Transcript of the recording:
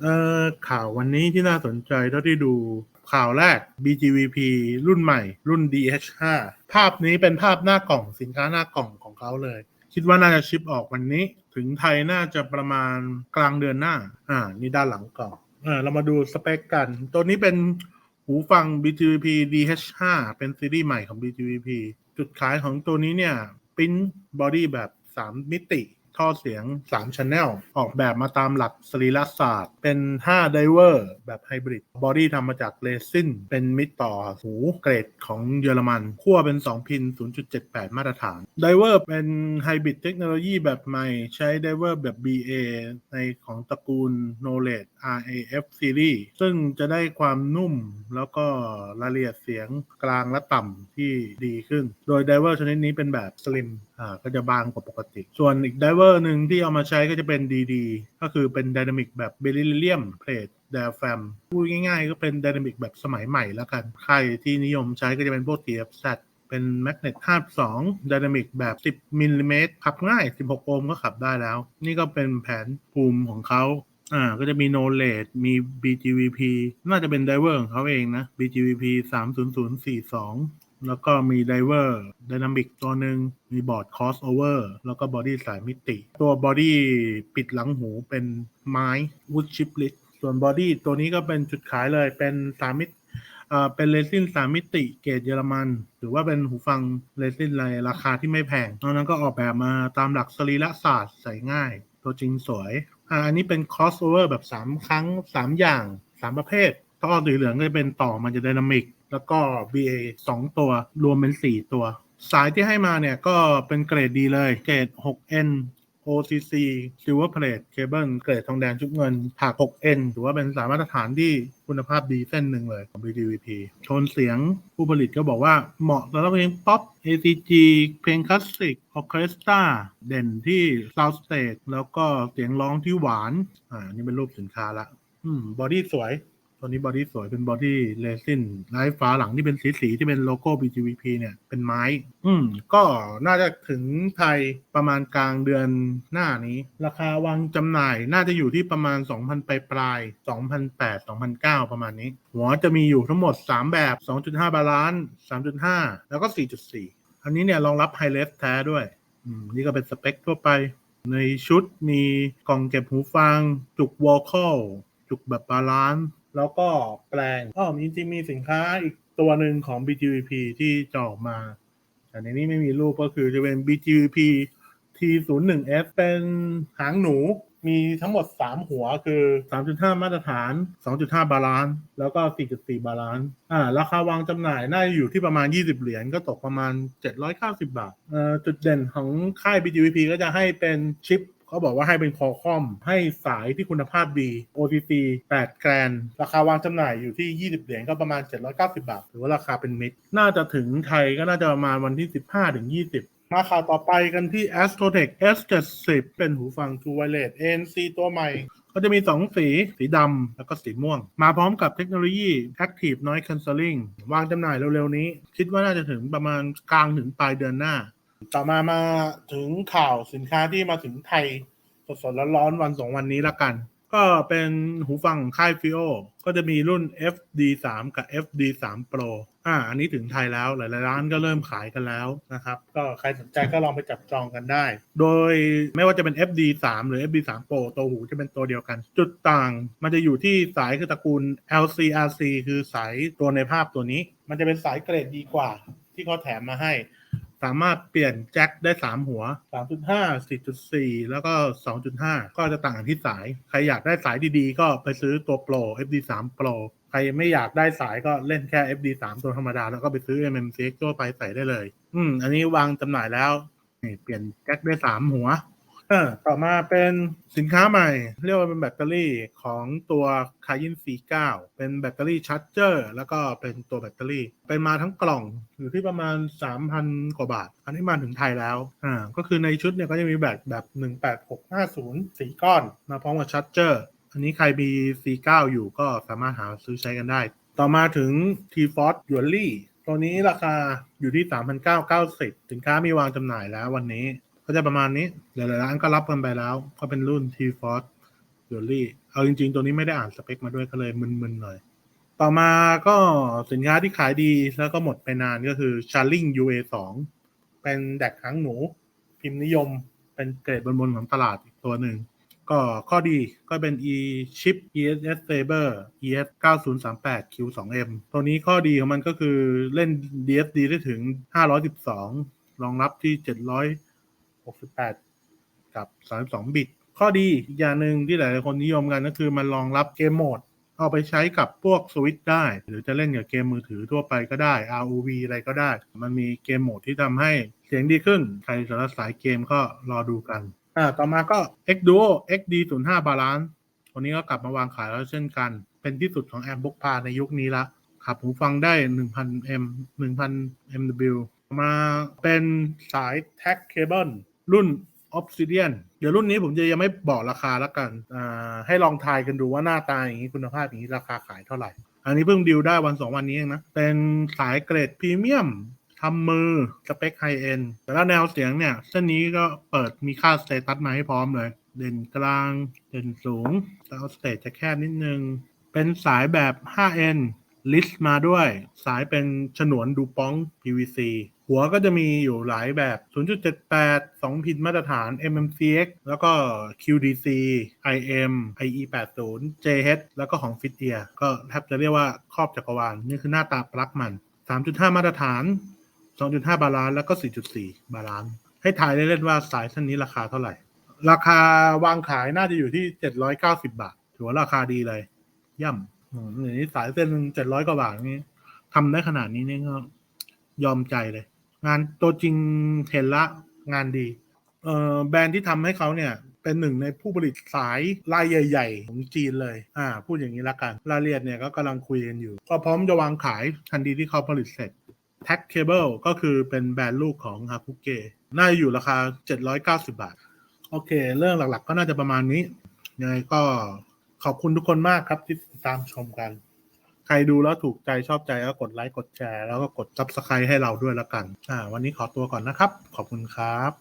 เอ่อข่าววันนี้ที่น่าสนใจเท่าที่ดูข่าวแรก BGVP รุ่นใหม่ รุ่น DH5 ภาพนี้เป็นภาพหน้ากล่องสินค้าหน้ากล่องของเขาเลย คิดว่าน่าจะชิปออกวันนี้ ถึงไทยน่าจะประมาณกลางเดือนหน้า อ่า นี่ด้านหลังกล่องอ่าเรามาดูสเปคกัน ตัวนี้เป็นหูฟัง BGVP DH5 เป็นซีรีส์ใหม่ของ BGVP จุดขายของตัวนี้เนี่ย ปิ้นบอดี้แบบ 3 มิติ ท่อเสียง3 Channel ออกแบบมาตามหลักสรีรศาสตร์ เป็น 5 ไดเวอร์แบบไฮบริด บอดี้ทำมาจากเรซิน เป็นมิดต่อหูเกรดของเยอรมัน ขั้วเป็น 2 พิน 0.78 มาตรฐาน ไดเวอร์เป็นไฮบริดเทคโนโลยีแบบใหม่ ใช้ไดเวอร์แบบ BA ในของตระกูล Knowledge RAF Series ซึ่งจะได้ความนุ่มแล้วก็รายละเอียดเสียงกลางและต่ำที่ดีขึ้น โดยไดเวอร์ชนิดนี้เป็นแบบสลิม อ่า ก็จะบางกว่าปกติ ส่วนอีกไดเวอร์หนึ่งที่เอามาใช้ก็จะเป็น DD ก็คือเป็นไดนามิกแบบเบริเลียมเพลทเดลแฟมพูดง่ายๆ ก็เป็นไดนามิกแบบสมัยใหม่แล้วกัน ใครที่นิยมใช้ก็จะเป็นพวก TFZ เป็นแมกเนต52 Dynamic แบบ 10มิลลิเมตรขับง่าย 16 โอห์มก็ขับได้แล้ว นี่ก็เป็นแผนภูมิของเขาอ่าก็จะมี Knowledge มี BGVP น่าจะเป็นไดเวอร์ของเขาเองนะ BGVP 30042 แล้วก็มีไดเวอร์ไดนามิกตัวหนึ่งมีบอร์ด crossover แล้วก็บอดี้สายมิติ ตัวบอดี้ปิดหลังหูเป็นไม้ wood chiplet ส่วนบอดี้ตัวนี้ก็เป็นจุดขายเลยเป็นสามมิติอ่าเป็นเรซินสามมิติเกรดเยอรมัน หรือว่าเป็นหูฟังเรซินไรราคาที่ไม่แพงนอกนั้นก็ออกแบบมาตามหลักสรีระศาสตร์ใส่ง่าย ตัวจริงสวยอ่าอันนี้เป็น crossover แบบ 3 ครั้ง 3 อย่าง 3 ประเภทท่อสีเหลืองก็จะเป็นต่อมันจะไดนามิก แล้วก็ BA 2 ตัว รวมเป็น 4 ตัว สายที่ให้มาเนี่ยก็เป็นเกรดดีเลย เกรด 6N OCC Silver Plate Cable เกรดทองแดงชุบเงินผ่า 6N ถือว่าเป็นสายมาตรฐานที่คุณภาพดีเส้นหนึ่งเลยของ BGVP โทนเสียงผู้ผลิตก็บอกว่าเหมาะสำหรับเพลงป๊อป ACG เพลงคลาสสิกออเคสตราเด่นที่ Sound Stage แล้วก็เสียงร้องที่หวาน อ่า นี่เป็นรูปสินค้าละอืมบอดี้สวย ตัวนี้บอดี้สวยเป็นบอดี้เรซินไร้ฟ้าหลังที่เป็นสีสีๆที่เป็นโลโก้ BGVP เนี่ยเป็นไม้ อืมก็น่าจะถึงไทยประมาณกลางเดือนหน้านี้ ราคาวางจำหน่ายน่าจะอยู่ที่ประมาณ 2,000ปลายปลายๆ2,008 2,009 ประมาณนี้ หัวจะมีอยู่ทั้งหมด 3 แบบ 2.5 บาลานซ์3.5 แล้วก็ 4.4 อันนี้เนี่ยรองรับไฮเลสแท้ด้วยอืมนี่ก็เป็นสเปคทั่วไป ในชุดมีกล่องเก็บหูฟัง จุกวอลคอลจุกแบบบาลานซ์ แล้วก็แปลงอ้อจริงๆมีสินค้าอีกตัวหนึ่งของ BGVP ที่จะออกมา แต่ในนี้ไม่มีรูปก็คือจะเป็น BGVP T01F เป็นหางหนูมีทั้งหมด 3 หัวคือ 3.5 มาตรฐาน 2.5 บาลานซ์แล้วก็ 4.4 บาลานซ์อ่าราคาวางจำหน่ายน่าจะอยู่ที่ประมาณ 20 เหรียญก็ตกประมาณ 790 บาทเอ่อจุดเด่นของค่าย BGVP ก็จะให้เป็นชิป เขาบอกว่าให้เป็นคอคอมให้สายที่คุณภาพดี OTC 8 แกรนราคาวางจำหน่ายอยู่ที่ 20 เหรียญก็ประมาณ 790 บาทถือว่าราคาเป็นมิตรน่าจะถึงไทยก็น่าจะประมาณวันที่ 15ถึง20มาข่าวต่อไปกันที่ Astrotech S70 เป็นหูฟัง True Wireless ANC ตัวใหม่ ก็จะมี 2 สี สีดำแล้วก็สีม่วง มาพร้อมกับเทคโนโลยี Active Noise Cancelling วางจำหน่ายเร็วๆนี้ คิดว่าน่าจะถึงประมาณกลางถึงปลายเดือนหน้า ต่อมามาถึงข่าวสินค้าที่มาถึงไทยสดๆร้อนๆวันสองวันนี้ละกัน ก็เป็นหูฟังค่ายฟิโอก็จะมีรุ่น FD3 กับ FD3 Pro อ่า อันนี้ถึงไทยแล้วหลายๆร้านก็เริ่มขายกันแล้วนะครับ ก็ใครสนใจก็ลองไปจับจองกันได้ โดยไม่ว่าจะเป็น FD3 หรือ FD3 Pro ตัวหูจะเป็นตัวเดียวกัน จุดต่างมันจะอยู่ที่สายคือตระกูล LCRC คือสายตัวในภาพตัวนี้ มันจะเป็นสายเกรดดีกว่าที่เขาแถมมาให้ สามารถเปลี่ยนแจ็คได้ 3 หัว 3.5 4.4 แล้วก็ 2.5 ก็จะต่างกันที่สาย ใครอยากได้สายดีๆ ก็ไปซื้อตัวโปร FD3 Pro ใครไม่อยากได้สายก็เล่นแค่ FD3 ตัวธรรมดา แล้วก็ไปซื้อ MMCX ตัวไปใส่ได้เลย อืม อันนี้วางจำหน่ายแล้วนี่เปลี่ยนแจ็คได้ 3 หัว ออต่อมาเป็นสินค้าใหม่ เรียกว่าเป็นแบตเตอรี่ของตัว c a y e n C9 เก้าเป็นแบตเตอรี่ชาร์จเจอร์แล้วก็เป็นตัวแบตเตอรี่ เป็นมาทั้งกล่องอยู่ที่ประมาณ 3,000 กว่าบาท อันนี้มาถึงไทยแล้วอ่าก็คือในชุดเนี่ยก็จะมีแบตแบบ 18650สีก้อน มาพร้อมกับชาร์จเจอร์อันนี้ใครมี C9 อยู่ก็สามารถหาซื้อใช้กันได้ ต่อมาถึง T-Force y u r l y ตัวนี้ราคาอยู่ที่ 3,990 สินค้ามีวางจำหน่ายแล้ววันนี้ ก็จะประมาณนี้ หลายๆร้านก็รับกันไปแล้ว ก็เป็นรุ่น T-Force เดลลี่เอาจริง ๆ ตัวนี้ไม่ได้อ่านสเปคมาด้วยก็เลยมึนๆหน่อย ต่อมาก็สินค้าที่ขายดีแล้วก็หมดไปนานก็คือ Charling UA 2เป็นแดกหางหนู พิมพ์นิยมเป็นเกรดบนๆของตลาดอีกตัวหนึ่ง ก็ข้อดีก็เป็น e chip ESS Saber ES 9038 Q 2 M ตัวนี้ข้อดีของมันก็คือเล่น DSD ได้ถึง 512 รองรับที่ 68 กับ 32 บิต ข้อดีอีกอย่างหนึ่งที่หลายๆคนนิยมกันก็คือมันรองรับเกมโหมด เอาไปใช้กับพวกสวิตได้ หรือจะเล่นกับเกมมือถือทั่วไปก็ได้ ROV อะไรก็ได้ มันมีเกมโหมดที่ทำให้เสียงดีขึ้น ใครสำหรับสายเกมก็รอดูกันอ่าต่อมาก็ X Duo XD 0 5 Balance ตัวนี้ก็กลับมาวางขายแล้วเช่นกัน เป็นที่สุดของแอมพกพาในยุคนี้ละขับหูฟังได้ 1,000 M 1,000 MW มาเป็นสายแท็กเคเบิล รุ่น Obsidian เดี๋ยวรุ่นนี้ผมจะยังไม่บอกราคาแล้วกันอ่าให้ลองทายกันดูว่าหน้าตาอย่างนี้คุณภาพอย่างนี้ราคาขายเท่าไหร่ อันนี้เพิ่งดิวได้วันสองวันนี้เองนะ เป็นสายเกรดพรีเมียมทำมือสเปคไฮเอ็นแต่ละแนวเสียงเนี่ย เส้นนี้ก็เปิดมีค่าสเตตัสมาให้พร้อมเลย เด่นกลาง เด่นสูงแต่เอาสเตตจะแคบนิดนึง เป็นสายแบบ 5N ลิสต์มาด้วย สายเป็นฉนวนดูป้อง PVC หัวก็จะมีอยู่หลายแบบ 0.78 2 พินมาตรฐาน MMCX แล้วก็ QDC IM IE80 JH แล้วก็ของ f i t e a r ก็แทบจะเรียกว่าครอบจักรวาลนี่คือหน้าตาปลั๊กมัน 3.5 มาตรฐาน 2.5 บาลานแล้วก็ 4.4 บาลานให้ทายเล่นๆว่าสายเส้นนี้ราคาเท่าไหร่ ราคาวางขายน่าจะอยู่ที่ 790 บาท ถือว่าราคาดีเลย ย่ำ อย่างนี้สายเส้นเจ็ดร้อยกว่าบาทนี่ทำได้ขนาดนี้นี่ก็ยอมใจเลย งานตัวจริงเห็นละงานดีเอ่อแบรนด์ที่ทำให้เขาเนี่ยเป็นหนึ่งในผู้ผลิตสายรายใหญ่ ๆ ของจีนเลยอ่าพูดอย่างนี้ละกันรายละเอียดเนี่ยก็กำลังคุยกันอยู่ ก็พร้อมจะวางขายทันทีที่เขาผลิตเสร็จ t a g Cable ก็คือเป็นแบรนด์ลูกของ h a k u g e น่าจะอยู่ราคา 790 บาท โอเค เรื่องหลักๆ ก็น่าจะประมาณนี้ยังไงก็ ขอบคุณทุกคนมากครับที่ติดตามชมกัน ใครดูแล้วถูกใจชอบใจก็กดไลค์กดแชร์แล้วก็กดซับสไครต์ให้เราด้วยละกัน อ่า วันนี้ขอตัวก่อนนะครับ ขอบคุณครับ